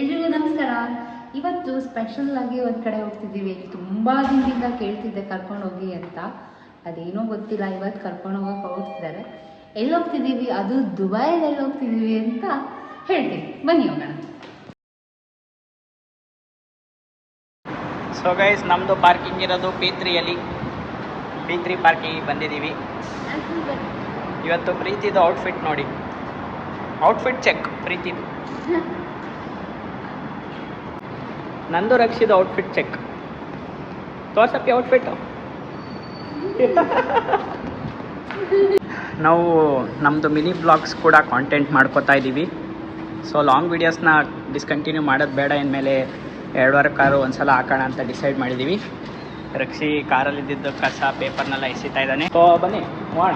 ಎಲ್ರಿಗೂ ನಮಸ್ಕಾರ. ಇವತ್ತು ಸ್ಪೆಷಲ್ ಆಗಿ ಒಂದು ಕಡೆ ಹೋಗ್ತಿದ್ದೀವಿ. ತುಂಬ ದಿನದಿಂದ ಕೇಳ್ತಿದ್ದೆ ಕರ್ಕೊಂಡು ಹೋಗಿ ಅಂತ. ಅದೇನೋ ಗೊತ್ತಿಲ್ಲ ಇವತ್ತು ಕರ್ಕೊಂಡು ಹೋಗಕ್ಕೆ ಹೋಗ್ತಿದ್ದಾರೆ. ಎಲ್ಲಿ ಹೋಗ್ತಿದ್ದೀವಿ ಅದು ದುಬೈಯಲ್ಲಿ ಎಲ್ಲಿ ಹೋಗ್ತಿದ್ದೀವಿ ಅಂತ ಹೇಳ್ತೀನಿ. ಬನ್ನಿ ಹೋಗೋಣ. ಸೊ ಗೈಸ್ ನಮ್ಮದು ಪಾರ್ಕಿಂಗ್ ಇರೋದು ಪಿ ತ್ರೀಯಲ್ಲಿ ಪಿ ತ್ರೀ ಪಾರ್ಕಿಂಗಿಗೆ ಬಂದಿದ್ದೀವಿ. ಇವತ್ತು ಪ್ರೀತಿದು ಔಟ್ಫಿಟ್ ನೋಡಿ. Outfit check ಪ್ರೀತಿದು. ನಂದು ರಕ್ಷಿದ ಔಟ್ಫಿಟ್ ಚೆಕ್ ತೋರ್ಸಪ್ಪಿ ಔಟ್ಫಿಟ್ ನಾವು ನಮ್ಮದು ಮಿನಿ ಬ್ಲಾಗ್ಸ್ ಕೂಡ ಕಾಂಟೆಂಟ್ ಮಾಡ್ಕೋತಾ ಇದ್ದೀವಿ ಸೊ ಲಾಂಗ್ ವೀಡಿಯೋಸ್ನ ಡಿಸ್ಕಂಟಿನ್ಯೂ ಮಾಡೋದು ಬೇಡ, ಇನ್ಮೇಲೆ ವಾರ ಕಾರು ಒಂದ್ಸಲ ಹಾಕೋಣ ಅಂತ ಡಿಸೈಡ್ ಮಾಡಿದ್ದೀವಿ ರಕ್ಷಿ ಕಾರಲ್ಲಿ ಇದ್ದಿದ್ದು ಕಸ ಪೇಪರ್ನೆಲ್ಲ ಎಸಿತಾ ಇದ್ದಾನೆ. ಸೊ ಬನ್ನಿ ಹೋಗೋಣ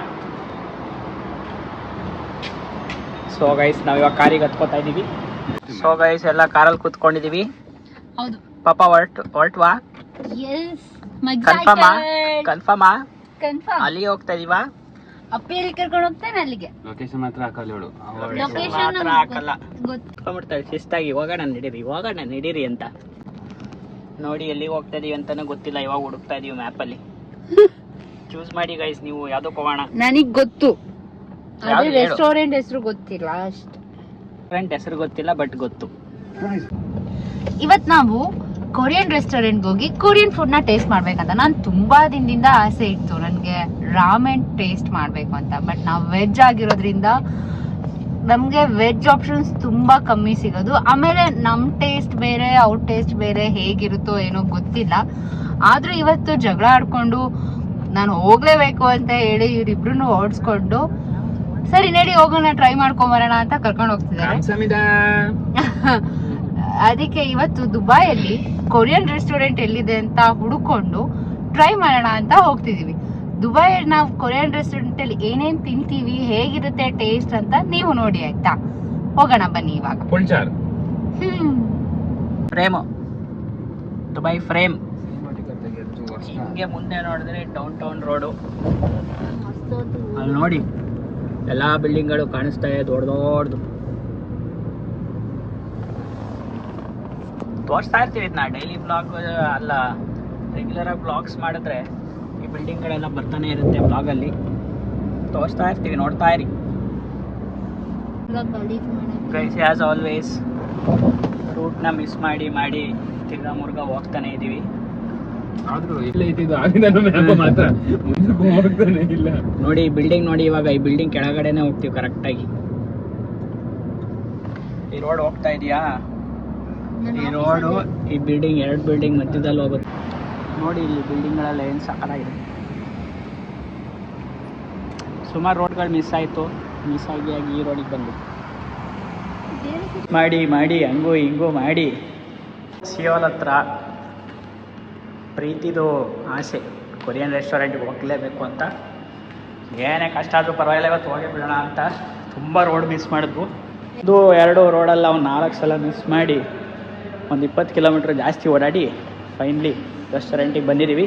ಸೊ ಗೈಸ್ ನಾವು ಇವಾಗ ಕಾರಿಗೆ ಹತ್ಕೋತಾ ಇದ್ದೀವಿ ಸೊ ಗೈಸ್ ಎಲ್ಲ ಕಾರಲ್ಲಿ ಕೂತ್ಕೊಂಡಿದ್ದೀವಿ ಹೌದು. ಪಾಪ ಹೊರ್ಟ್ ಹೊರ್ಟ್ವಾ? Yes confirm? ಕನ್ಫರ್ಮ್? ಕನ್ಫರ್ಮ್. ಅಲ್ಲಿ ಹೋಗ್ತಾ ಇದೀವಾ? ಅಪ್ಪಿ ಎಲ್ಲಿ ಕರ್ಕೊಂಡು ಹೋಗ್ತಾನೆ ಅಲ್ಲಿಗೆ. ಲೊಕೇಶನ್ ಮಾತ್ರ ಹಾಕಲ್ಲ ಹೇಳು. ಲೊಕೇಶನ್ ಮಾತ್ರ ಹಾಕಲ್ಲ. ಗೊತ್ತು. ಕುತ್ಕೊಂಡ್ಬಿಡ್ತಾಳೆ ಶಿಸ್ತಾಗಿ. ಹೋಗೋಣ ನಡೀರಿ. ಹೋಗೋಣ ನಡೀರಿ ಅಂತ. ನೋಡಿ ಎಲ್ಲಿಗೆ ಹೋಗ್ತಾ ಇದೀವಿ ಅಂತಾನೆ ಗೊತ್ತಿಲ್ಲ. ಇವಾಗ ಹುಡುಕ್ತಾ ಇದೀವಿ ಮ್ಯಾಪಲ್ಲಿ ಚೂಸ್ ಮಾಡಿ ಗೈಸ್ ನೀವು ಯಾವ್ದಕ್ಕೆ ಹೋಗೋಣ. ನನಗ್ ಗೊತ್ತು. ಯಾವ್ದು ಅದೇ? ರೆಸ್ಟೋರೆಂಟ್ ಹೆಸರು ಗೊತ್ತಿಲ್ಲ ಅಷ್ಟು. ರೆಸ್ಟೋರೆಂಟ್ ಹೆಸರು ಗೊತ್ತಿಲ್ಲ ಬಟ್ ಗೊತ್ತು. ಇವತ್ ನಾವು ಕೊರಿಯನ್ ರೆಸ್ಟೋರೆಂಟ್ ಹೋಗಿ ಕೊರಿಯನ್ ಫುಡ್ನ ಟೇಸ್ಟ್ ಮಾಡ್ಬೇಕಂತ. ನಾನು ತುಂಬಾ ದಿನದಿಂದ ಆಸೆ ಇತ್ತು ನನಗೆ ರಾಮೆನ್ ಟೇಸ್ಟ್ ಮಾಡ್ಬೇಕು ಅಂತ. ಬಟ್ ನಾವು ವೆಜ್ ಆಗಿರೋದ್ರಿಂದ ನಮ್ಗೆ ವೆಜ್ ಆಪ್ಷನ್ಸ್ ತುಂಬಾ ಕಮ್ಮಿ ಸಿಗೋದು. ಆಮೇಲೆ ನಮ್ ಟೇಸ್ಟ್ ಬೇರೆ ಅವ್ರ ಟೇಸ್ಟ್ ಬೇರೆ ಹೇಗಿರುತ್ತೋ ಏನೋ ಗೊತ್ತಿಲ್ಲ. ಆದ್ರೂ ಇವತ್ತು ಜಗಳ ಆಡ್ಕೊಂಡು ನಾನು ಹೋಗ್ಲೇಬೇಕು ಅಂತ ಹೇಳಿ ಇವ್ರಿಬ್ರು ಓಡಿಸ್ಕೊಂಡು ಸರಿ ನಡಿ ಹೋಗೋಣ ಟ್ರೈ ಮಾಡ್ಕೊಂಬರೋಣ ಅಂತ ಕರ್ಕೊಂಡು ಹೋಗ್ತಿದ್ದಾರೆ. ಅದಕ್ಕೆ ಇವತ್ತು ದುಬೈಯಲ್ಲಿ ಕೊರಿಯನ್ ರೆಸ್ಟೋರೆಂಟ್ ಎಲ್ಲಿದೆ ಅಂತ ಹುಡುಕೊಂಡು ಟ್ರೈ ಮಾಡೋಣ ಅಂತ ಹೋಗ್ತಿದೀವಿ. ದುಬೈ ನಾವು ಕೊರಿಯನ್ ರೆಸ್ಟೋರೆಂಟ್ ಅಲ್ಲಿ ಏನೇನ್ ತಿಂತೀವಿ ಹೇಗಿರುತ್ತೆ ಟೇಸ್ಟ್ ಅಂತ ನೀವು ನೋಡಿ ಆಯ್ತಾ? ಹೋಗೋಣ ಬನ್ನಿ ಇವಾಗ. ಹ್ಮ್. ಫ್ರೇಮು. Dubai frame. ಹಿಂಗೆ ಮುಂದೆ ನೋಡಿದ್ರೆ ಡೌನ್ ಟೌನ್ ರೋಡು ಅಲ್ಲಿ ನೋಡಿ ಎಲ್ಲ ಬಿಲ್ಡಿಂಗ್ಗಳು ಕಾಣಿಸ್ತಾ ಇದೆ ದೊಡ್ಡ ದೊಡ್ಡದು ತೋರಿಸ್ತಾ ಇರ್ತೀವಿ ಇದನ್ನ ಡೈಲಿ ಬ್ಲಾಗ್ ಅಲ್ಲ ರೆಗ್ಯುಲರಾಗಿ ಬ್ಲಾಗ್ಸ್ ಮಾಡಿದ್ರೆ ಈ ಬಿಲ್ಡಿಂಗ್ಗಳೆಲ್ಲ ಬರ್ತಾನೆ ಇರುತ್ತೆ ಬ್ಲಾಗಲ್ಲಿ ತೋರಿಸ್ತಾ ಇರ್ತೀವಿ ನೋಡ್ತಾ ಇರಿ. ಗೈಸ್ ಆ್ಯಸ್ ಆಲ್ವೇಸ್ ರೂಟ್ನ ಮಿಸ್ ಮಾಡಿ ಮಾಡಿ ತಿರ್ಗಾ ಮುರ್ಗಾ ಹೋಗ್ತಾನೆ ಇದ್ದೀವಿ ನೋಡಿ ಬಿಲ್ಡಿಂಗ್ ನೋಡಿ ಇವಾಗ ಈ ಬಿಲ್ಡಿಂಗ್ ಕೆಳಗಡೆನೆ ಹೋಗ್ತೀವಿ ಕರೆಕ್ಟಾಗಿ ಈ ರೋಡ್ ಹೋಗ್ತಾ ಇದೆಯಾ? ಈ ರೋಡು ಈ ಬಿಲ್ಡಿಂಗ್ ಎರಡು ಬಿಲ್ಡಿಂಗ್ ಮಧ್ಯದಲ್ಲಿ ಹೋಗುತ್ತೆ. ನೋಡಿ ಇಲ್ಲಿ ಬಿಲ್ಡಿಂಗ್ಗಳೆಲ್ಲ ಏನು ಸಕ್ಕತ್ತಾಗಿದೆ ಸುಮಾರು ರೋಡ್ಗಳು ಮಿಸ್ ಆಯಿತು. ಮಿಸ್ ಆಗಿ ಆಗಿ ಈ ರೋಡಿಗೆ ಬಂದು ಮಾಡಿ ಮಾಡಿ ಹಂಗೂ ಹಿಂಗೂ ಮಾಡಿ. ಸಿಯೋಲ್ ಹತ್ರ ಪ್ರೀತಿದು ಆಸೆ. ಕೊರಿಯನ್ ರೆಸ್ಟೋರೆಂಟ್ಗೆ ಹೋಗಲೇಬೇಕು ಅಂತ. ಏನೇ ಕಷ್ಟ ಆದರೂ ಪರವಾಗಿಲ್ಲ ಇವತ್ತು ಹೋಗೇ ಬಿಡೋಣ ಅಂತ. ತುಂಬ ರೋಡ್ ಮಿಸ್ ಮಾಡಿದ್ವು. ಇದು ಎರಡು ರೋಡಲ್ಲಿ ಅವ್ನು ನಾಲ್ಕು ಸಲ ಮಿಸ್ ಮಾಡಿ. ಒಂದು ಇಪ್ಪತ್ತು ಕಿಲೋಮೀಟ್ರ್ ಜಾಸ್ತಿ ಓಡಾಡಿ ಫೈನ್ಲಿ ರೆಸ್ಟೋರೆಂಟಿಗೆ ಬಂದಿದ್ದೀವಿ.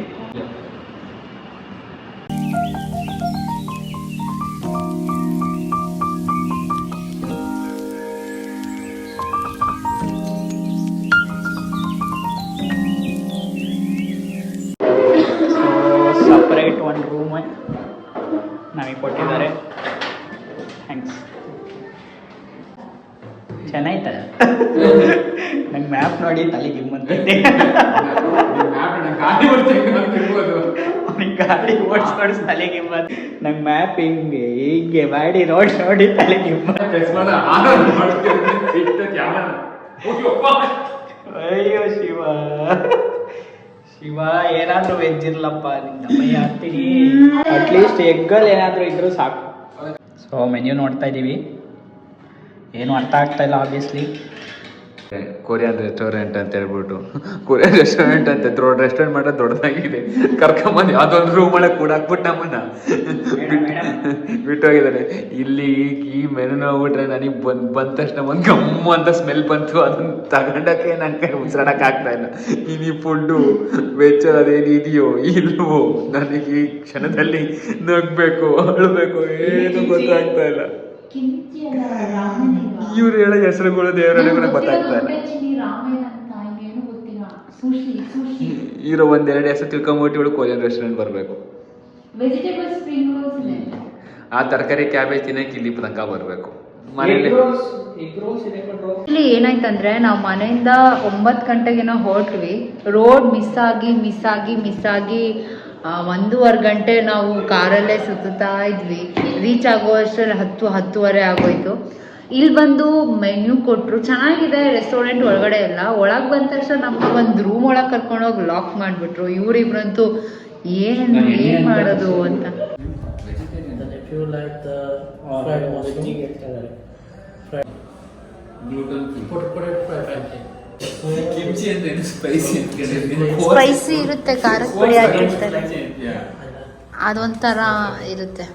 ಸಪ್ರೇಟ್ ಒಂದು ರೂಮ್ ನಮಗೆ ಕೊಟ್ಟಿದ್ದಾರೆ. ಥ್ಯಾಂಕ್ಸ್ ಚೆನ್ನಾಯ್ತಲ್ಲ. ನಂಗೆ ಮ್ಯಾಪ್ ನೋಡಿ ತಲೆಗೆ ಹಿಮ್ಮಂತೈತೆ ಅವ್ನಿಗೆ ಗಾಡಿ ಓಡಿಸ್ ಓಡಿಸ್ ತಲೆಗೆ ಹಿಮ್ಮತ್ ನಂಗೆ ಮ್ಯಾಪ್ ಹಿಂಗೆ ಹಿಂಗೆ ಮಾಡಿ ರೋಡ್ ನೋಡಿ ತಲೆ ಹಿಮ್ಮತ್ ಅಯ್ಯೋ ಶಿವ. ಶಿವ ಏನಾದ್ರೂ ವೆಜ್ ಇರ್ಲಪ್ಪ ಹಾಕ್ತೀನಿ ಅಟ್ಲೀಸ್ಟ್ ಎಗ್ಗಲ್ಲಿ ಏನಾದ್ರೂ ಇದ್ರು ಸಾಕು. ಸೊ ಮೆನ್ಯೂ ನೋಡ್ತಾ ಇದ್ದೀವಿ ಏನು ಅರ್ಥ ಆಗ್ತಾ ಇಲ್ಲ ಆಬ್ವಿಯಸ್ಲಿ ಕೊರಿಯನ್ ರೆಸ್ಟೋರೆಂಟ್ ಅಂತ ಹೇಳ್ಬಿಟ್ಟು. ಕೊರಿಯನ್ ರೆಸ್ಟೋರೆಂಟ್ ಅಂತ ದೊಡ್ಡ ರೆಸ್ಟೋರೆಂಟ್ ಮಾಡೋದು ದೊಡ್ಡದಾಗಿದೆ. ಕರ್ಕೊಂಬಂದು ಅದೊಂದು ರೂಮ್ ಒಳಗೆ ಕೂಡ ಹಾಕ್ಬಿಟ್ಟು ನಮ್ಮನ್ನ. ಬಿಟ್ಟೋಗಿದ್ದಾರೆ. ಇಲ್ಲಿ ಈ ಮೆನು ನೋಡ್ಬಿಟ್ರೆ ನನಗೆ ಬಂದ್ ಬಂದ ತಕ್ಷಣ ಒಂದು ಗಮ್ಮು ಅಂತ ಸ್ಮೆಲ್ ಬಂತು. ಅದನ್ನ ತಗೊಂಡಕ್ಕೆ ನನ್ನ ಕೈ ಉಸಿರಾಡಕ್ಕೆ ಆಗ್ತಾ ಇಲ್ಲ. ಇನ್ನು ಫುಡ್ಡು ವೆಚ್ಚ ಅದೇನಿದೆಯೋ ಇಲ್ವೋ ನನಗೆ ಈ ಕ್ಷಣದಲ್ಲಿ ನಗ್ಬೇಕು ಅಳ್ಬೇಕು ಏನು ಗೊತ್ತಾಗ್ತಾ ಇಲ್ಲ. ಇವ್ರು ಹೇಳೋ ಹೆಸರುಗಳು ದೇವರ ಗೊತ್ತಾಗ್ತಾ ಇಲ್ಲ ಇರೋ ಒಂದೆರಡು ಹೆಸರು ತಿಳ್ಕೊಂಬಿಟ್ಟು ಇವಳು ಕೊರಿಯನ್ ರೆಸ್ಟೋರೆಂಟ್ ಬರಬೇಕು. ವೆಜಿಟೇಬಲ್ ಸ್ಪ್ರಿಂಗ್ ರೋಲ್ಸ್ ಇದೆ ಆ ತರಕಾರಿ ಕ್ಯಾಬೇಜ್ ತಿನ್ನಕ್ಕೆ ಇಲ್ಲಿ ತನಕ ಬರಬೇಕು. ಇಲ್ಲಿ ಏನಾಯ್ತಂದ್ರೆ ನಾವು ಮನೆಯಿಂದ ಒಂಬತ್ತು ಗಂಟೆಗೆನ ಹೊರಟ್ವಿ. ರೋಡ್ ಮಿಸ್ ಆಗಿ ಮಿಸ್ ಆಗಿ ಮಿಸ್ ಆಗಿ ಒಂದೂವರೆ ಗಂಟೆ ನಾವು ಕಾರಲ್ಲೇ ಸುತ್ತಾ ಇದ್ವಿ. ರೀಚ್ ಆಗೋ ಅಷ್ಟರಲ್ಲಿ ಹತ್ತು ಹತ್ತುವರೆ ಆಗೋಯ್ತು. ಇಲ್ಲಿ ಬಂದು ಮೆನ್ಯೂ ಕೊಟ್ಟರು ಚೆನ್ನಾಗಿದೆ ರೆಸ್ಟೋರೆಂಟ್ ಒಳಗಡೆ ಎಲ್ಲ. ಒಳಗೆ ಬಂದ ತಕ್ಷಣ ನಮ್ಗೆ ಒಂದು ರೂಮ್ ಒಳಗೆ ಕರ್ಕೊಂಡೋಗಿ ಲಾಕ್ ಮಾಡಿಬಿಟ್ರು. ಇವರಿಬ್ರಂತೂ ಏನು ಏನು ಮಾಡೋದು ಅಂತ. If ಕಿಮ್ಚಿ ಅಂದ್ರೆ ಸ್ಪೈಸಿ ಸ್ಪೈಸಿ ಇರುತ್ತೆ ಖಾರದ ಪುಡಿ ಹಾಕಿರ್ತಾರೆ ಅದೊಂಥರ ಇರುತ್ತೆ.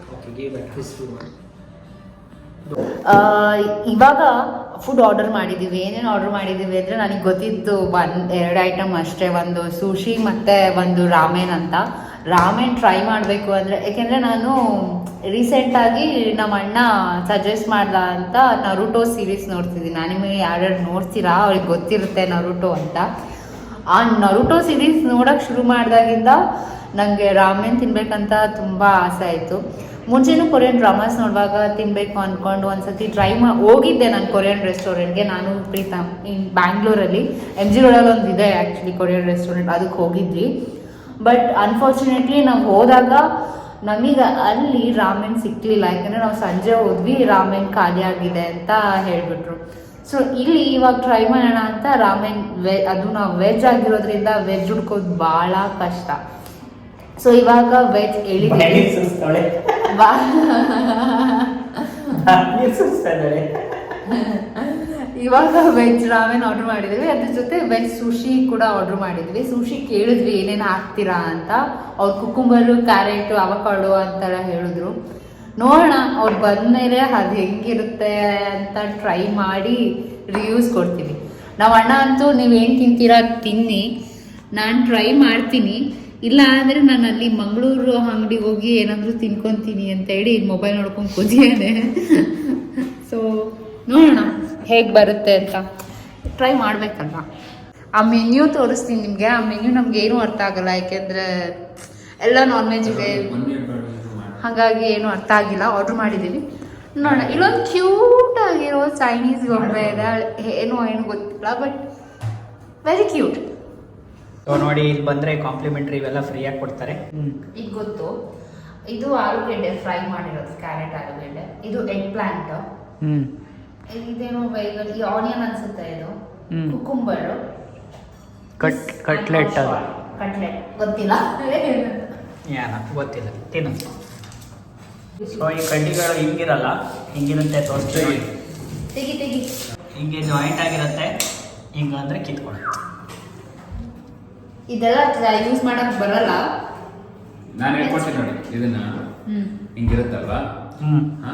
ಇವಾಗ ಫುಡ್ ಆರ್ಡರ್ ಮಾಡಿದ್ದೀವಿ ಏನೇನು ಆರ್ಡರ್ ಮಾಡಿದ್ದೀವಿ ಅಂದರೆ ನನಗೆ ಗೊತ್ತಿತ್ತು ಒಂದು ಎರಡು ಐಟಮ್ ಅಷ್ಟೇ. ಒಂದು ಸುಶಿ ಮತ್ತು ಒಂದು ರಾಮೇನ್ ಅಂತ. ರಾಮೆನ್ ಟ್ರೈ ಮಾಡಬೇಕು ಅಂದರೆ, ಏಕೆಂದರೆ ನಾನು ರೀಸೆಂಟಾಗಿ ನಮ್ಮ ಅಣ್ಣ ಸಜೆಸ್ಟ್ ಮಾಡ್ದ ಅಂತ ನರುಟೋ ಸೀರೀಸ್ ನೋಡ್ತಿದ್ದೀನಿ. ಅನಿಮೆ ಯಾರ್ಯಾರು ನೋಡ್ತೀರಾ? ಅವ್ರಿಗೆ ಗೊತ್ತಿರುತ್ತೆ ನರುಟೋ ಅಂತ. ಆ ನರುಟೋ ಸೀರೀಸ್ ನೋಡೋಕೆ ಶುರು ಮಾಡಿದಾಗಿಂದ ನನಗೆ ರಾಮೆನ್ ತಿನ್ಬೇಕಂತ ತುಂಬ ಆಸೆ ಆಯಿತು. ಮುಂಚೆನೂ ಕೊರಿಯನ್ ಡ್ರಾಮಾಸ್ ನೋಡುವಾಗ ತಿನ್ನಬೇಕು ಅಂದ್ಕೊಂಡು ಒಂದ್ಸತಿ ಟ್ರೈ ಮಾ, ಹೋಗಿದ್ದೆ ನಾನು ಕೊರಿಯನ್ ರೆಸ್ಟೋರೆಂಟ್ಗೆ ನಾನು ಪ್ರೀತಮ್, ಇನ್ ಬ್ಯಾಂಗ್ಳೂರಲ್ಲಿ ಎಂ ಜಿ ರೋಡಲ್ಲಿ ಒಂದು ಇದೆ ಆ್ಯಕ್ಚುಲಿ ಕೊರಿಯನ್ ರೆಸ್ಟೋರೆಂಟ್ ಅದಕ್ಕೆ ಹೋಗಿದ್ವಿ. ಬಟ್ ಅನ್ಫಾರ್ಚುನೇಟ್ಲಿ ನಾವು ಹೋದಾಗ ನಮಗೆ ಅಲ್ಲಿ ರಾಮೆನ್ ಸಿಕ್ಕಲಿಲ್ಲ ಯಾಕಂದರೆ ನಾವು ಸಂಜೆ ಹೋದ್ವಿ ರಾಮೆನ್ ಖಾಲಿ ಆಗಿದೆ ಅಂತ ಹೇಳಿಬಿಟ್ರು. ಸೊ ಇಲ್ಲಿ ಇವಾಗ ಟ್ರೈ ಮಾಡೋಣ ಅಂತ ರಾಮೆನ್ ವೆ ಅದು ನಾವು ವೆಜ್ ಆಗಿರೋದ್ರಿಂದ ವೆಜ್ ಹುಡ್ಕೋದು ಭಾಳ ಕಷ್ಟ. ಸೊ ಇವಾಗ ವೆಜ್ ಸುಸ್ತಾಳೆ ಬಾ. ಇವಾಗ ವೆಜ್ ರಾಮೆನ್ ಆರ್ಡರ್ ಮಾಡಿದ್ವಿ. ಅದ್ರ ಜೊತೆ ವೆಜ್ ಸುಶಿ ಕೂಡ ಆರ್ಡರ್ ಮಾಡಿದ್ವಿ. ಸುಶಿ ಕೇಳಿದ್ವಿ, ಏನೇನು ಹಾಕ್ತೀರಾ ಅಂತ. ಅವ್ರು ಕುಕುಂಬರು ಕ್ಯಾರೆಟು ಅವಕಾಡು ಅಂತೆಲ್ಲ ಹೇಳಿದ್ರು. ನೋಡೋಣ, ಅವ್ರು ಬಂದಮೇಲೆ ಅದು ಹೆಂಗಿರುತ್ತೆ ಅಂತ ಟ್ರೈ ಮಾಡಿ ರಿವ್ಯೂಸ್ ಕೊಡ್ತೀವಿ. ನಾವು ಅಣ್ಣ ಅಂತೂ ನೀವೇನು ತಿಂತೀರಾ ತಿನ್ನಿ. ನಾನು ಟ್ರೈ ಮಾಡ್ತೀನಿ. ಇಲ್ಲ ಅಂದರೆ ನಾನು ಅಲ್ಲಿ ಮಂಗಳೂರು ಅಂಗಡಿಗೆ ಹೋಗಿ ಏನಾದರೂ ತಿನ್ಕೊತೀನಿ ಅಂತ ಹೇಳಿ ಮೊಬೈಲ್ ನೋಡ್ಕೊಂಡು ಕೂತಿದ್ದೇನೆ. ಸೊ ನೋಡೋಣ. ಹೇಗೆ ಬರುತ್ತೆ ಅಂತ. ಟ್ರೈ ಮಾಡಬೇಕಲ್ವಾ? ಆ ಮೆನ್ಯೂ ತೋರಿಸ್ತೀನಿ ನಿಮಗೆ. ಆ ಮೆನ್ಯೂ ನಮ್ಗೆ ಏನೂ ಅರ್ಥ ಆಗಲ್ಲ ಯಾಕೆಂದರೆ ಎಲ್ಲ ನಾನ್ ವೆಜ್ ಇದೆ. ಹಾಗಾಗಿ ಏನೂ ಅರ್ಥ ಆಗಿಲ್ಲ. ಆರ್ಡ್ರ್ ಮಾಡಿದ್ದೀನಿ ನೋಡೋಣ. ಇಲ್ಲೊಂದು ಕ್ಯೂಟ್ ಆಗಿರೋ ಚೈನೀಸ್ ಗೊಂಬೆ ಇದೆ. ಏನು ಏನು ಗೊತ್ತಿಲ್ಲ ಬಟ್ ವೆರಿ ಕ್ಯೂಟ್ ಸೊ ನೋಡಿ ಇಲ್ಲಿ ಬಂದರೆ ಕಾಂಪ್ಲಿಮೆಂಟ್ರಿ ಇವೆಲ್ಲ ಫ್ರೀಯಾಗಿ ಕೊಡ್ತಾರೆ. ಈಗ ಗೊತ್ತು. ಇದು ಆಲೂಗೆಡ್ಡೆ ಫ್ರೈ ಮಾಡಿರೋದು ಕ್ಯಾರೆಟ್ ಆಲೂಗೆಡ್ಡೆ. ಇದು ಎಗ್ ಪ್ಲಾಂಟ್ ಹ್ಞೂ ಇದೇನೋ ಬೈಗಲ್ ಈ ಆನಿಯನ್ ಅನ್ಸುತ್ತೆ ಇದು? ಹ್ಮ್. ಕುಕುಂಬರ್ ಕಟ್ ಕಟ್ಲೆಟ್ ಅದು. ಕಟ್ಲೆಟ್ ಗೊತ್ತಿಲ್ಲ. ಏನ ಗೊತ್ತಿಲ್ಲ. ತಿನ್ನು. ಸೊ ಈ ಕಡ್ಡಿಗಳು ಹಿಂಗಿರಲ್ಲ. ಹಿಂಗಿರುತ್ತೆ ತೋರಿಸ್ತೀವಿ ತೆಗಿ. ತೆಗಿ ಹಿಂಗೆ ಜಾಯಿಂಟ್ ಆಗಿರುತ್ತೆ. ಹಿಂಗ ಅಂದ್ರೆ ಕಿತ್ಕೊಂಡು ಇದೆಲ್ಲ ಯೂಸ್ ಮಾಡಕ್ ಬರಲ್ಲ. ನಾನು ಹೇಳ್ಕೊಡ್ತೀನಿ ನೋಡಿ ಇದನ್ನ ಹ್ಮ್. ಹಿಂಗಿರುತ್ತಲ್ವಾ? ಹ್ಞೂ ಹಾ?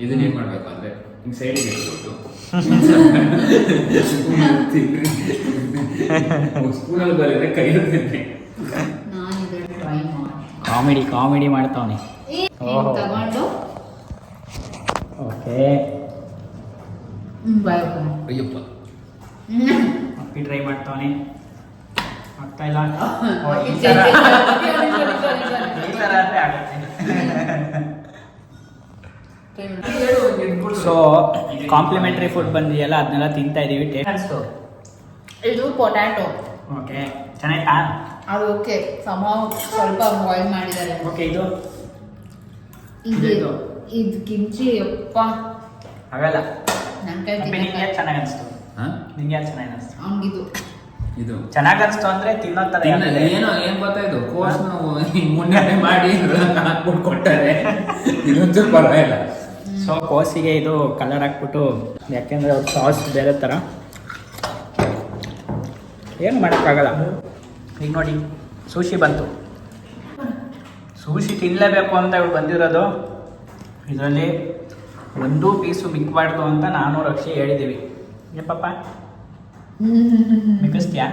ಇದನ್ನ ಏನ್ ಮಾಡ್ಬೇಕು ಅಂದ್ರೆ ಹಿಂಗ್ ಸೈಡಿಗೆ ಇಟ್ಬಿಟ್ಟು ಸ್ಪೂನಲ್ಲಿ ಬರೀದ್ರೆ ಕೈ ನಾನು ಇದನ್ನ ಟ್ರೈ ಮಾಡಿ ಕಾಮಿಡಿ ಕಾಮಿಡಿ ಮಾಡ್ತಾವನೆ. ಓಕೆ. ಅಯ್ಯಪ್ಪ. ಅಪ್ಪಿ ಟ್ರೈ ಮಾಡ್ತಾವನೆ. ಆಗ್ತಾ ಇಲ್ಲ? ಈ ಥರ ಆದರೆ ಆಗುತ್ತೆ. ಸೊ ಕಾಂಪ್ಲಿಮೆಂಟರಿ ಫುಡ್ ಬಂದಿದೆಯಲ್ಲ ಅದನ್ನೆಲ್ಲ ತಿಂತಾ ಇದೀವಿ ಟೇಸ್ಟ್ ಇದು ಪೊಟ್ಯಾಟೊ ಓಕೆ ಚೆನ್ನಾಯ್ತಾ ಅದು ಓಕೆ ಸಮ ಸ್ವಲ್ಪ ಬಾಯ್ಲ್ ಮಾಡಿದ್ದಾರೆ. ಓಕೆ ಇದು? ಇದು ಇದು? ಇದು ಕಿಂಚಿ ಯಪ್ಪ. ಆಗಲ್ಲ ನನ್ನ ಕೈ ನಿಂಗೆ ಚೆನ್ನಾಗಿ ಅನಿಸ್ತು? ಹಾ? ನಿಂಗೆ ಯಾವ್ದು ಚೆನ್ನಾಗಿ ಅನಿಸ್ತು? ಅವ್ನಿಗಿದು ಇದು. ಚೆನ್ನಾಗಿ ಅನಿಸ್ತು ಅಂದ್ರೆ ತಿನ್ನೋ ಯಾವ್ದಿದೆ? ಏನೋ ಏನ್ ಗೊತ್ತಾ ಇದು? ಕೋರ್ಸ್ ನಾವು ಮುನ್ನಡೆ ಮಾಡಿ ಕೊಟ್ಟರೆ ಹಾಕ್ಬಿಟ್ಟು ಕೊಟ್ಟಾರೆ. ಇದೊಂಚೂರು ಪರವಾಗಿಲ್ಲ. ಸೊ ಕೋಸಿಗೆ ಇದು ಕಲರ್ ಹಾಕ್ಬಿಟ್ಟು ಯಾಕೆಂದ್ರೆ ಅವ್ರ ಸಾಸ್ ಬೇರೆ ಥರ ಏನು ಮಾಡೋಕ್ಕಾಗಲ್ಲ. ಈಗ ನೋಡಿ ಸೂಶಿ ಬಂತು. ಸೂಶಿ ತಿನ್ನಲೇಬೇಕು ಅಂತ ಇವ್ರು ಬಂದಿರೋದು ಇದರಲ್ಲಿ ಒಂದೂ ಪೀಸು ಮಿಕ್ಬಾರ್ದು ಅಂತ ನಾನು ರಕ್ಷೆ ಹೇಳಿದ್ದೀವಿ ಏ ಪಾಪ ಮಿಕ್ಕಿಸ್ತೀಯಾ?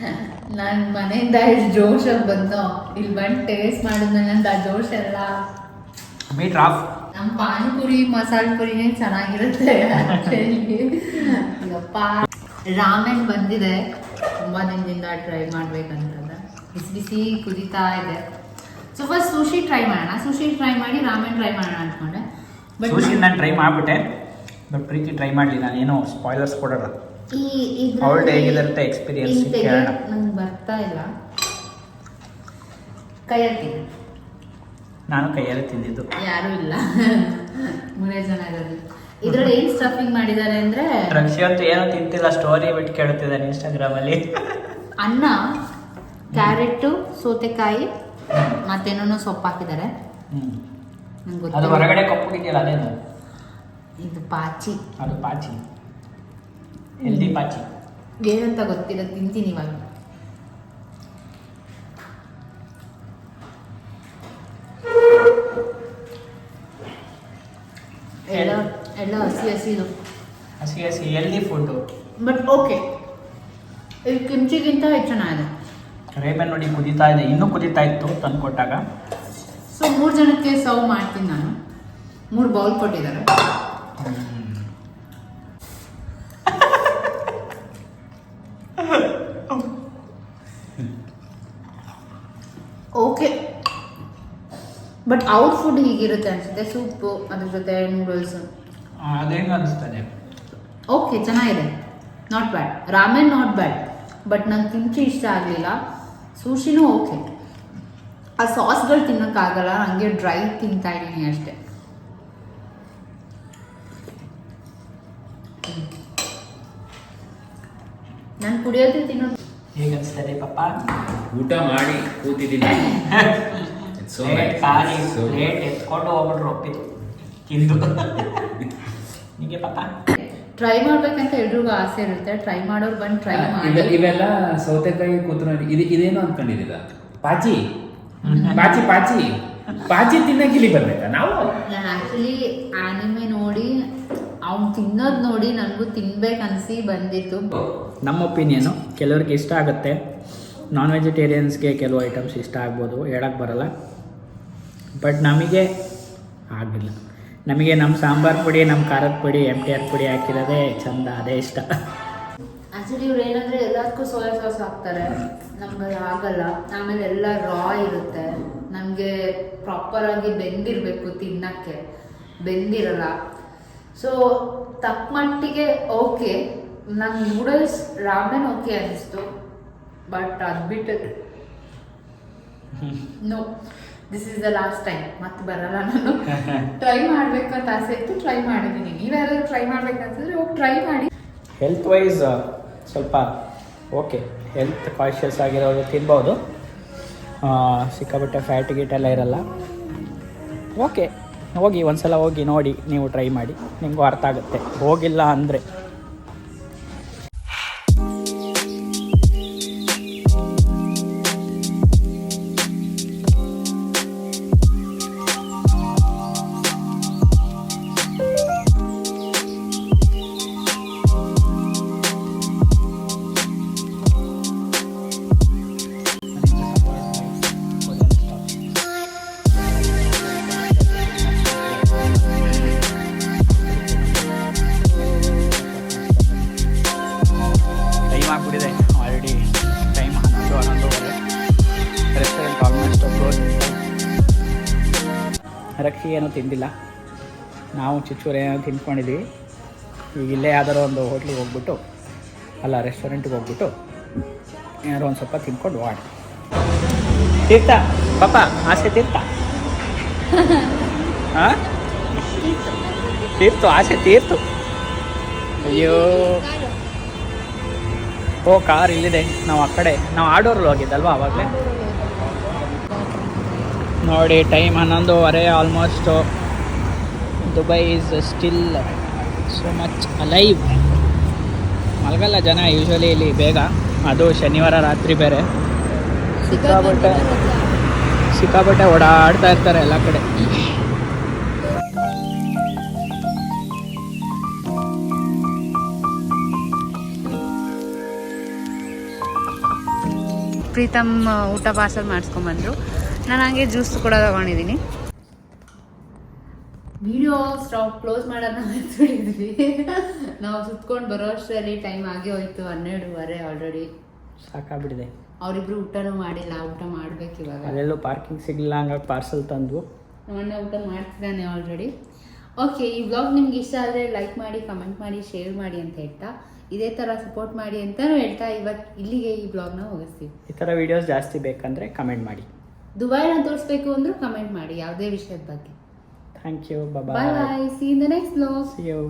ನಾನು ಮನೆಯಿಂದ ಎಷ್ಟು ಜೋಶಲ್ಲಿ ಬಂದು ಇಲ್ಲಿ ಬಂದು ಟೇಸ್ಟ್ ಮಾಡಿದ್ಮೇಲೆ ಅಂತ ಆ ಜೋಶ್ ಎಲ್ಲ ಮೀಟ್ರ್ ಆಫ್ ನಮ್ಮ ಪಾನಿಪುರಿ ಮಸಾಲೆ ಪುರಿನೇ ಚೆನ್ನಾಗಿರುತ್ತೆ? ಅಪ್ಪ ರಾಮೆನ್ ಬಂದಿದೆ. ತುಂಬಾ ದಿನದಿಂದ ಟ್ರೈ ಮಾಡ್ಬೇಕಂತಂದ ಬಿಸಿ ಬಿಸಿ ಕುದೀತಾ ಇದೆ. ಸೊ ಫಸ್ಟ್ ಸುಶಿ ಟ್ರೈ ಮಾಡೋಣ. ಸುಶಿ ಟ್ರೈ ಮಾಡಿ ರಾಮೆನ್ ಟ್ರೈ ಮಾಡೋಣ ಅನ್ಕೊಂಡೆ. ಬಟ್ ಸುಶಿ ನಾನು ಟ್ರೈ ಮಾಡಿಬಿಟ್ಟೆ. ಬಟ್ ಪ್ರೀತಿ ಟ್ರೈ ಮಾಡಲಿ ಏನೋ ಸ್ಪಾಯ್ಲರ್ಸ್ ಕೊಡೋಣ ಈ ಹೇಗಿರುತ್ತೆ ಎಕ್ಸ್ಪೀರಿಯನ್ಸ್ ಕೇಳೋಣ. ನಂಗೆ ಬರ್ತಾ ಇಲ್ಲ. ಕೈಯಲ್ಲಿ. ನಾನು ಕೈಯಲ್ಲಿ ತಿಂದಿದ್ದು. ಯಾರು ಇಲ್ಲ. ಮೂರೇ ಜನ ಇರೋದು. ಇದ್ರಲ್ಲಿ ಏನ್ ಸ್ಟಫಿಂಗ್ ಮಾಡಿದ್ದಾರೆ ಅಂದ್ರೆ? ರಕ್ಷಿ ಅಂತೂ ಏನೋ ತಿಂತಿಲ್ಲ ಸ್ಟೋರಿ ಬಿಟ್ಟು ಕೇಳುತ್ತಿದ್ದಾನೆ ಇನ್ಸ್ಟಾಗ್ರಾಮ್ ಅಲ್ಲಿ. ಅನ್ನ ಕ್ಯಾರೆಟ್ ಸೌತೆಕಾಯಿ ಮತ್ತೇನೋ ಸೊಪ್ಪು ಹಾಕಿದ್ದಾರೆ. ನಂಗೆ ಅದು ಗೊತ್ತಿಲ್ಲ. ಹೊರಗಡೆ ಕಪ್ಪುಗಿದೆಯಲ್ಲ ಅದೇನು? ಇದು ಪಾಚಿ. ಅದು ಪಾಚಿ. ಹೆಲ್ದಿ ಪಾಚಿ. ಏನಂತ ಗೊತ್ತಿಲ್ಲ ತಿಂತೀನಿ ಇವಾಗ. ಎಲ್ಲ ಎಲ್ಲ ಹಸಿ ಹಸಿದು. ಹಸಿ ಹಸಿ ಹೆಲ್ದಿ ಫುಡ್ಡು ಬಟ್ ಓಕೆ ಇದು ಕಿಮ್ಚಿಗಿಂತ ಹೆಚ್ಚು ಚೆನ್ನಾಗಿದೆ. ರೇಮನ್ ನೋಡಿ ಕುದೀತಾ ಇದೆ. ಇನ್ನೂ ಕುದೀತಾ ಇತ್ತು ತಂದು ಕೊಟ್ಟಾಗ ಸೊ ಮೂರು ಜನಕ್ಕೆ ಸರ್ವ್ ಮಾಡ್ತೀನಿ ನಾನು. ಮೂರು ಬೌಲ್ ಕೊಟ್ಟಿದ್ದಾರೆ. ಓಕೆ ಬಟ್ ಔಟ್ ಫುಡ್ ಹೀಗಿರುತ್ತೆ ಅನ್ಸುತ್ತೆ. ಸೂಪು ಅದ್ರ ಜೊತೆ ನೂಡಲ್ಸ್ ಅದು ಹೆಂಗೆ ಅನಿಸ್ತದೆ ಓಕೆ ಚೆನ್ನಾಗಿದೆ. Not bad ramen not bad but ನಂಗೆ ಕಿಮ್ಚಿ ಇಷ್ಟ ಆಗಲಿಲ್ಲ. ಸೂಶಿನೂ ಓಕೆ ಆ ಸಾಸ್ಗಳು ತಿನ್ನೋಕ್ಕಾಗಲ್ಲ ಹಂಗೆ ಡ್ರೈ ತಿಂತಾ ಇದ್ದೀನಿ ಅಷ್ಟೇ. ನಾನು ಕುಡಿಯೋದು ತಿನ್ನೋದು. ಹೇಗೆ ಅನಿಸ್ತದೆ ಪಾಪ ಊಟ ಮಾಡಿ ಕೂತಿದ್ದೀನಿ. ಪ್ಲೇಟ್ ಎತ್ಕೊಂಡು ಹೋಗ್ಬಿಟ್ರು ಒಪ್ಪಿತು ತಿಂದು. ಹೀಗೆ ಪಾಪ. ಟ್ರೈ ಮಾಡ್ಬೇಕಂತ ಎಲ್ರಿಗೂ ಆಸೆ ಇರುತ್ತೆ. ಟ್ರೈ ಮಾಡೋರು ಬಂದು ಟ್ರೈ ಇವೆ- ಮಾಡಿ. ಇವೆಲ್ಲ ಸೌತೆಕಾಯಿ ಕೂತ್ರು ಇದು ಇದೇನು ಅನ್ಕೊಂಡಿದ್ದೀರ? ಪಾಚಿ. ಪಾಚಿ ಪಾಚಿ. ಪಾಚಿ ತಿನ್ನಕ್ಕೆ ಇಲ್ಲಿ ಬರ್ಬೇಕಾ? ನಾವು? ನಾನು ಆ್ಯಕ್ಚುಲಿ ಆನಿಮೆ ನೋಡಿ ಅವ್ನು ತಿನ್ನೋದು ನೋಡಿ ನನಗೂ ತಿನ್ಬೇಕು ಅನ್ಸಿ ಬಂದಿತ್ತು. ನಮ್ಮ ಒಪಿನಿಯನು ಕೆಲವ್ರಿಗೆ ಇಷ್ಟ ಆಗುತ್ತೆ. ನಾನ್ ವೆಜಿಟೇರಿಯನ್ಸ್ಗೆ ಕೆಲವು ಐಟಮ್ಸ್ ಇಷ್ಟ ಆಗ್ಬೋದು ಹೇಳಕ್ಕೆ ಬರಲ್ಲ. ಬಟ್ ನಮಗೆ ಆಗಿಲ್ಲ ನಮಗೆ ನಮ್ಮ ಸಾಂಬಾರು ಪುಡಿ ನಮ್ಮ ಖಾರದ ಪುಡಿ ಎಂ ಟಿ ಆರ್ ಪುಡಿ ಹಾಕಿರೋದೇ ಚಂದ, ಅದೇ ಇಷ್ಟ. ಆಕ್ಚುಲಿ ಇವ್ರು ಏನಂದ್ರೆ ಎಲ್ಲದಕ್ಕೂ ಸೋಯಾ ಸಾಸ್ ಹಾಕ್ತಾರೆ. ನಮ್ಗೆ ಆಗಲ್ಲ. ಆಮೇಲೆ ಎಲ್ಲ ರಾ ಇರುತ್ತೆ. ನಮಗೆ ಪ್ರಾಪರ್ ಆಗಿ ಬೆಂದಿರಬೇಕು ತಿನ್ನಕ್ಕೆ. ಬೆಂದಿರಲ್ಲ. ಸೊ ತಕ್ಕ ಮಟ್ಟಿಗೆ ಓಕೆ ನಂಗೆ ನೂಡಲ್ಸ್ ರಾಮೆನ್ ಓಕೆ ಅನಿಸ್ತು. ಬಟ್ ಅದು no this is the last time ಮತ್ತೆ ಬರಲ್ಲ ನಾನು. ಟ್ರೈ ಮಾಡ್ಬೇಕು ಅಂತ ಆಸೆ ಇತ್ತು ಟ್ರೈ ಮಾಡಿದ್ದೀನಿ ನೀವ್ಯಾರು ಟ್ರೈ ಮಾಡ್ಬೇಕಂತಂದ್ರೆ ಹೋಗಿ ಟ್ರೈ ಮಾಡಿ. ಹೆಲ್ತ್ ವೈಸ್ ಸ್ವಲ್ಪ ಓಕೆ ಹೆಲ್ತ್ ಕಾನ್ಷಿಯಸ್ ಆಗಿರೋದು ತಿನ್ಬೋದು. ಸಿಕ್ಕಾಬಿಟ್ಟೆ ಫ್ಯಾಟ್ ಗೀಟ್ ಎಲ್ಲ ಇರಲ್ಲ. ಓಕೆ ಹೋಗಿ, ಒಂದ್ಸಲ ಹೋಗಿ ನೋಡಿ, ನೀವು ಟ್ರೈ ಮಾಡಿ. ನಿಮಗೂ ಅರ್ಥ ಆಗುತ್ತೆ. ಹೋಗಿಲ್ಲ ಅಂದರೆ. ತಿಂದಿಲ್ಲ. ನಾವು ಚಿಚ್ಚೂರು ಏನೋ ತಿಂದ್ಕೊಂಡಿದ್ದೀವಿ ಈಗ ಇಲ್ಲೇ ಯಾವ್ದಾರು ಒಂದು ಹೋಟ್ಲಿಗೆ ಹೋಗ್ಬಿಟ್ಟು, ಅಲ್ಲ ರೆಸ್ಟೋರೆಂಟ್ಗೆ ಹೋಗ್ಬಿಟ್ಟು ಏನಾದ್ರು ಒಂದು ಸ್ವಲ್ಪ ತಿನ್ಕೊಂಡು ಮಾಡಿ ತೀರ್ಥ, ಪಾಪ, ಆಸೆ ತೀರ್ಥ? ಹಾಂ ತೀರ್ತು ಆಸೆ ತೀರ್ತು ಅಯ್ಯೋ. ಓ, ಕಾರ್ ಇಲ್ಲಿದೆ. ನಾವು ಆ ಕಡೆ, ನಾವು ಆಡೋರಲ್ಲಿ ಹೋಗಿದ್ದಲ್ವಾ ಆವಾಗಲೇ ನೋಡಿ ಟೈಮ್ ಹನ್ನೊಂದುವರೆ almost Dubai is still so much alive ಮಲಗಲ್ಲ ಜನ ಯೂಶ್ವಲಿ ಇಲ್ಲಿ ಬೇಗ. ಅದು ಶನಿವಾರ ರಾತ್ರಿ ಬೇರೆ. ಸಿಕ್ಕಾಪಟ್ಟೆ ಸಿಕ್ಕಾಪಟ್ಟೆ ಓಡಾಡ್ತಾ ಇರ್ತಾರೆ ಎಲ್ಲ ಕಡೆ. ಪ್ರೀತಮ್, ಊಟ ಪಾರ್ಸಲ್ ಮಾಡಿಸ್ಕೊಂಬಂದ್ರು. ನಾನು ಹಂಗೆ ಜ್ಯೂಸ್ ಕೂಡ ತಗೊಂಡಿದ್ದೀನಿ. ವಿಡಿಯೋ ಸ್ಟಾಪ್ ಕ್ಲೋಸ್ ಮಾಡೋಣ ನಾವು ಸುತ್ಕೊಂಡು ಬರೋ ಅಷ್ಟರಲ್ಲಿ ಟೈಮ್ ಆಗೇ ಹೋಯ್ತು ಹನ್ನೆರಡುವರೆ ಆಲ್ರೆಡಿ ಸಾಕಾಗ್ಬಿಟ್ಟಿದೆ. ಅವರಿಬ್ರು ಊಟನೂ ಮಾಡಿಲ್ಲ ಊಟ ಮಾಡ್ಬೇಕು ಇವಾಗ. ಅಲ್ಲೆಲ್ಲೂ ಪಾರ್ಕಿಂಗ್ ಸಿಗಲಿಲ್ಲ ಹಂಗಾಗಿ ಪಾರ್ಸಲ್ ತಂದು ನಮ್ಮಣ್ಣ ಊಟ ಮಾಡ್ತಿದ್ದಾನೆ ಆಲ್ರೆಡಿ ಓಕೆ ಈ ವ್ಲಾಗ್ ನಿಮ್ಗೆ ಇಷ್ಟ ಆದರೆ ಲೈಕ್ ಮಾಡಿ ಕಮೆಂಟ್ ಮಾಡಿ ಶೇರ್ ಮಾಡಿ ಅಂತ ಹೇಳ್ತಾ ಇದೇ ಥರ ಸಪೋರ್ಟ್ ಮಾಡಿ ಅಂತಲೂ ಹೇಳ್ತಾ ಇವತ್ತು ಇಲ್ಲಿಗೆ ಈ ಬ್ಲಾಗ್ನ ಹೋಗಿಸ್ತೀವಿ ಈ ಥರ ವೀಡಿಯೋಸ್ ಜಾಸ್ತಿ ಬೇಕಂದರೆ ಕಮೆಂಟ್ ಮಾಡಿ. ದುಬೈನ ತೋರಿಸ್ಬೇಕು ಅಂದ್ರೂ ಕಮೆಂಟ್ ಮಾಡಿ ಯಾವುದೇ ವಿಷಯದ ಬಗ್ಗೆ. Thank you bye bye see in the next vlog see you